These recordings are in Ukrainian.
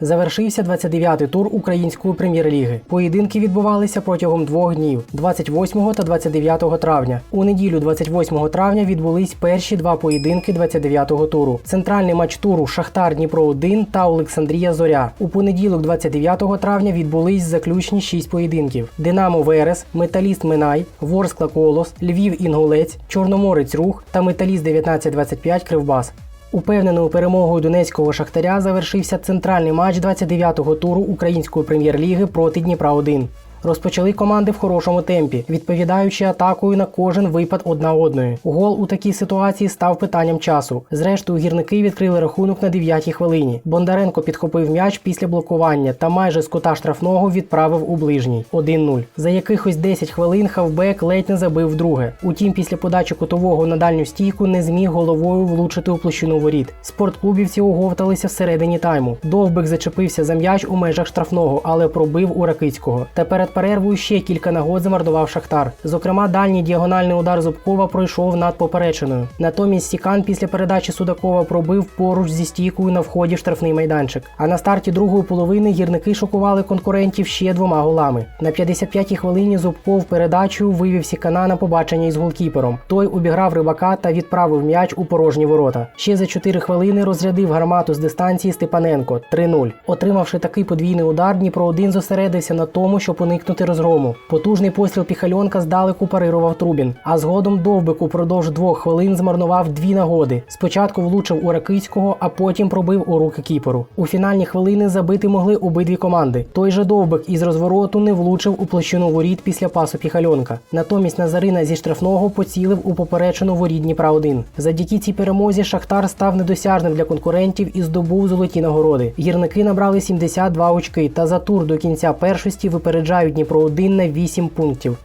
Завершився 29-й тур української прем'єр-ліги. Поєдинки відбувалися протягом двох днів 28 та 29 травня. У неділю 28 травня відбулись перші два поєдинки 29-го туру. Центральний матч туру Шахтар Дніпро 1 та Олександрія Зоря. У понеділок, 29 травня, відбулись заключні шість поєдинків: Динамо Верес, Металіст Минай, Ворскла Колос, Львів Інгулець, Чорноморець Рух та Металіст 1925 Кривбас. Упевненою перемогою донецького шахтаря завершився центральний матч 29-го туру української прем'єр-ліги проти Дніпра 1 Розпочали команди в хорошому темпі, відповідаючи атакою на кожен випад одна одної. Гол у такій ситуації став питанням часу. Зрештою, гірники відкрили рахунок на 9-й хвилині. Бондаренко підхопив м'яч після блокування та майже з кута штрафного відправив у ближній 1-0. За якихось 10 хвилин хавбек ледь не забив вдруге. Утім, після подачі кутового на дальню стійку не зміг головою влучити у площину воріт. Спортклубівці оговталися всередині тайму. Довбик зачепився за м'яч у межах штрафного, але пробив у Ракицького. Та перед перервою ще кілька нагод замордував Шахтар. Зокрема, дальній діагональний удар Зубкова пройшов над поперечиною. Натомість Сікан після передачі Судакова пробив поруч зі стійкою на вході штрафний майданчик. А на старті другої половини гірники шокували конкурентів ще двома голами. На 55-й хвилині Зубков передачею вивів Сікана на побачення із голкіпером. Той обіграв рибака та відправив м'яч у порожні ворота. Ще за 4 хвилини розрядив гармату з дистанції Степаненко 3-0. Отримавши такий подвійний удар, Дніпро 1 зосередився на тому, щоб уникнути розгрому. Потужний постріл Піхальонка здалеку парирував Трубін, а згодом Довбик упродовж двох хвилин змарнував дві нагоди. Спочатку влучив у Ракицького, а потім пробив у руки кіперу. У фінальні хвилини забити могли обидві команди. Той же Довбик із розвороту не влучив у площину воріт після пасу Піхальонка. Натомість Назарина зі штрафного поцілив у поперечину воріт Дніпра 1 Завдяки цій перемозі Шахтар став недосяжним для конкурентів і здобув золоті нагороди. Гірники набрали 72 очки та за тур до кінця першості випереджають Дніпро 1 на 8 пунктів.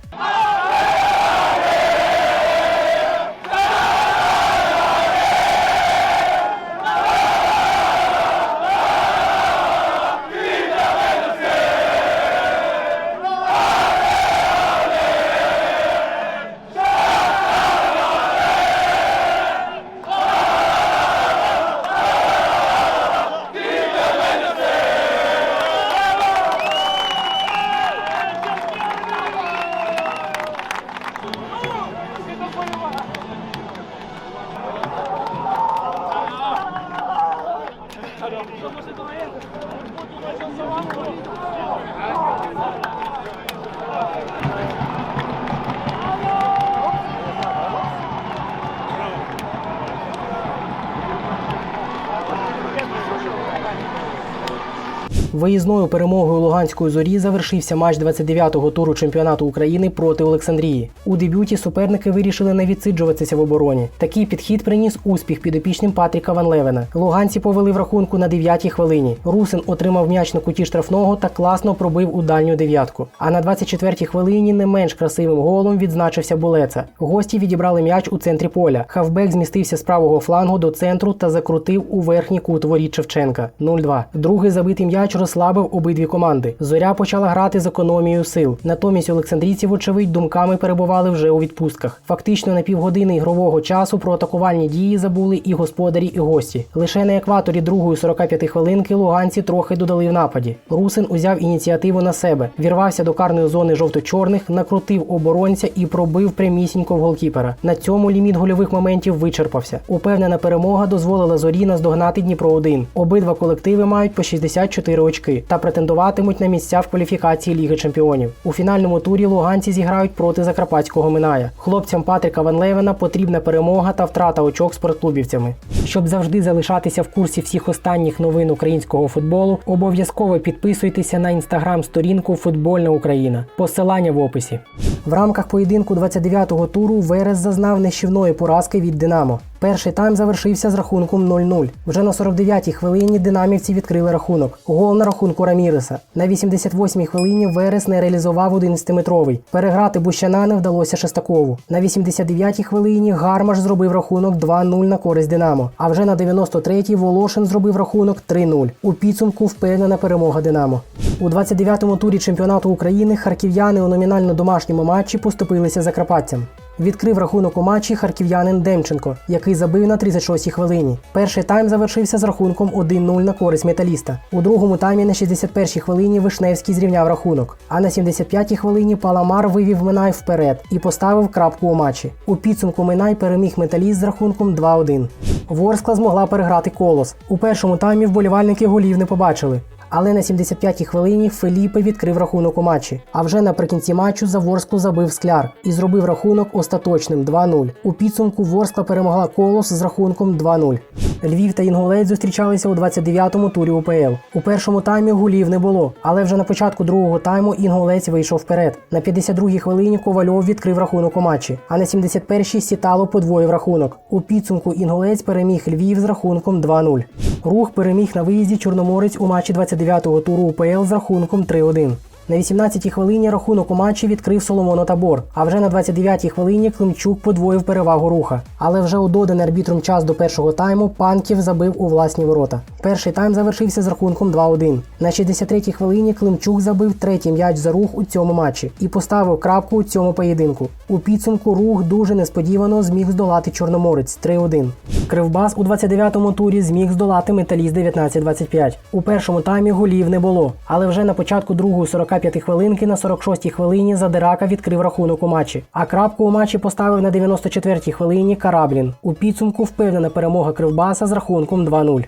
Виїзною перемогою Луганської зорі завершився матч 29-го туру чемпіонату України проти Олександрії. У дебюті суперники вирішили не відсиджуватися в обороні. Такий підхід приніс успіх підопічним Патріка Ван Левена. Луганці повели в рахунку на 9-й хвилині. Русин отримав м'яч на куті штрафного та класно пробив у дальню дев'ятку. А на 24-й хвилині не менш красивим голом відзначився Булеца. Гості відібрали м'яч у центрі поля. Хавбек змістився з правого флангу до центру та закрутив у верхній кут воріт Шевченка. 0-2. Другий забитий м'яч розслабив обидві команди. Зоря почала грати з економією сил. Натомість Олександрійці, вочевидь, думками перебували вже у відпустках. Фактично на півгодини ігрового часу про атакувальні дії забули і господарі, і гості. Лише на екваторі другої 45 хвилинки луганці трохи додали в нападі. Русин узяв ініціативу на себе, вірвався до карної зони жовто-чорних, накрутив оборонця і пробив прямісінько в голкіпера. На цьому ліміт гольових моментів вичерпався. Упевнена перемога дозволила зорі наздогнати Дніпро 1 Обидва колективи мають по 64 очки та претендуватимуть на місця в кваліфікації Ліги Чемпіонів. У фінальному турі луганці зіграють проти закарпатського Миная. Хлопцям Патріка Ван Левена потрібна перемога та втрата очок спортклубівцями. Щоб завжди залишатися в курсі всіх останніх новин українського футболу, обов'язково підписуйтеся на інстаграм-сторінку Футбольна Україна. Посилання в описі. В рамках поєдинку 29-го туру Верес зазнав нищівної поразки від Динамо. Перший тайм завершився з рахунком 0-0. Вже на 49-й хвилині динамівці відкрили рахунок. Гол на рахунку Раміреса. На 88-й хвилині Верес не реалізував 11-метровий. Переграти Бущана не вдалося Шестакову. На 89-й хвилині Гармаш зробив рахунок 2-0 на користь Динамо. А вже на 93-й Волошин зробив рахунок 3-0. У підсумку впевнена перемога Динамо. У 29-му турі чемпіонату України харків'яни у номінально домашньому матчі поступилися закарпатцям. Відкрив рахунок у матчі харків'янин Демченко, який забив на 36-й хвилині. Перший тайм завершився з рахунком 1-0 на користь металіста. У другому таймі на 61-й хвилині Вишневський зрівняв рахунок. А на 75-й хвилині Паламар вивів Минай вперед і поставив крапку у матчі. У підсумку Минай переміг металіст з рахунком 2-1. Ворскла змогла переграти колос. У першому таймі вболівальники голів не побачили. Але на 75-й хвилині Феліпе відкрив рахунок у матчі. А вже наприкінці матчу за Ворсклу забив скляр і зробив рахунок остаточним 2-0. У підсумку Ворскла перемогла колос з рахунком 2-0. Львів та Інгулець зустрічалися у 29-му турі УПЛ. У першому таймі голів не було, але вже на початку другого тайму Інгулець вийшов вперед. На 52-й хвилині Ковальов відкрив рахунок у матчі, а на 71-й Сітало подвоїв рахунок. У підсумку Інгулець переміг Львів з рахунком 2-0. Рух переміг на виїзді Чорноморець у матчі 29-го туру УПЛ з рахунком 3-1. На 18-й хвилині рахунок у матчі відкрив Соломоно Табор. А вже на 29-й хвилині Климчук подвоїв перевагу руха. Але вже у доданий арбітром час до першого тайму Панків забив у власні ворота. Перший тайм завершився з рахунком 2-1. На 63-й хвилині Климчук забив третій м'яч за рух у цьому матчі і поставив крапку у цьому поєдинку. У підсумку рух дуже несподівано зміг здолати Чорноморець 3-1. Кривбас у 29-му турі зміг здолати металіст 19-25. У першому таймі голів не було, але вже на початку другої 45 хвилинки на 46-й хвилині Задирака відкрив рахунок у матчі. А крапку у матчі поставив на 94-й хвилині Караблін. У підсумку впевнена перемога Кривбаса з рахунком 2-0.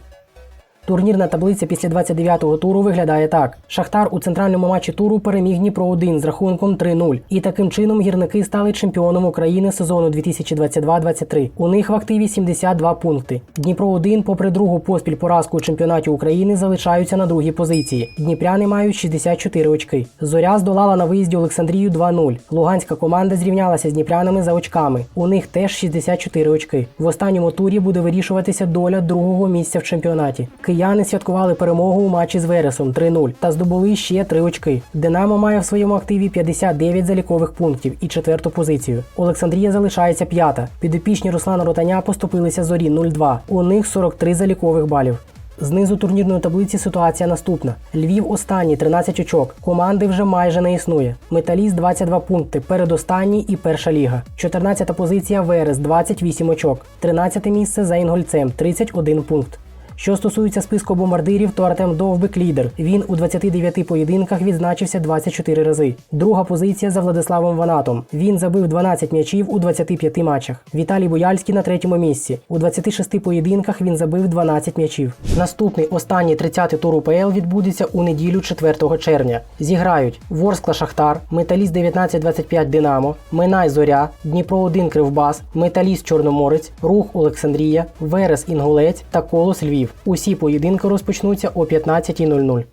Турнірна таблиця після 29-го туру виглядає так: Шахтар у центральному матчі туру переміг Дніпро 1 з рахунком 3-0. І таким чином гірники стали чемпіоном України сезону 2022-23. У них в активі 72 пункти. Дніпро 1 попри другу поспіль поразку у чемпіонаті України, залишаються на другій позиції. Дніпряни мають 64 очки. Зоря здолала на виїзді Олександрію 2-0. Луганська команда зрівнялася з дніпрянами за очками. У них теж 64 очки. В останньому турі буде вирішуватися доля другого місця в чемпіонаті. Кияни святкували перемогу у матчі з Вересом 3-0 та здобули ще 3 очки. Динамо має в своєму активі 59 залікових пунктів і четверту позицію. Олександрія залишається п'ята. Підопічні Руслана Ротаня поступилися зорі 0-2. У них 43 залікових балів. Знизу турнірної таблиці ситуація наступна: Львів останній 13 очок. Команди вже майже не існує. Металіст 22 пункти, передостанній і перша ліга. 14 позиція Верес 28 очок. 13 місце за Інгольцем 31 пункт. Що стосується списку бомбардирів, то Артем Довбик лідер. Він у 29 поєдинках відзначився 24 рази. Друга позиція за Владиславом Ванатом. Він забив 12 м'ячів у 25 матчах. Віталій Бояльський на третьому місці. У 26 поєдинках він забив 12 м'ячів. Наступний останній 30-й тур УПЛ відбудеться у неділю 4 червня. Зіграють Ворскла Шахтар, Металіст 1925 Динамо, Минай Зоря, Дніпро 1 Кривбас, Металіст Чорноморець, Рух Олександрія, Верес Інгулець та Колос Львів. Усі поєдинки розпочнуться о 15.00.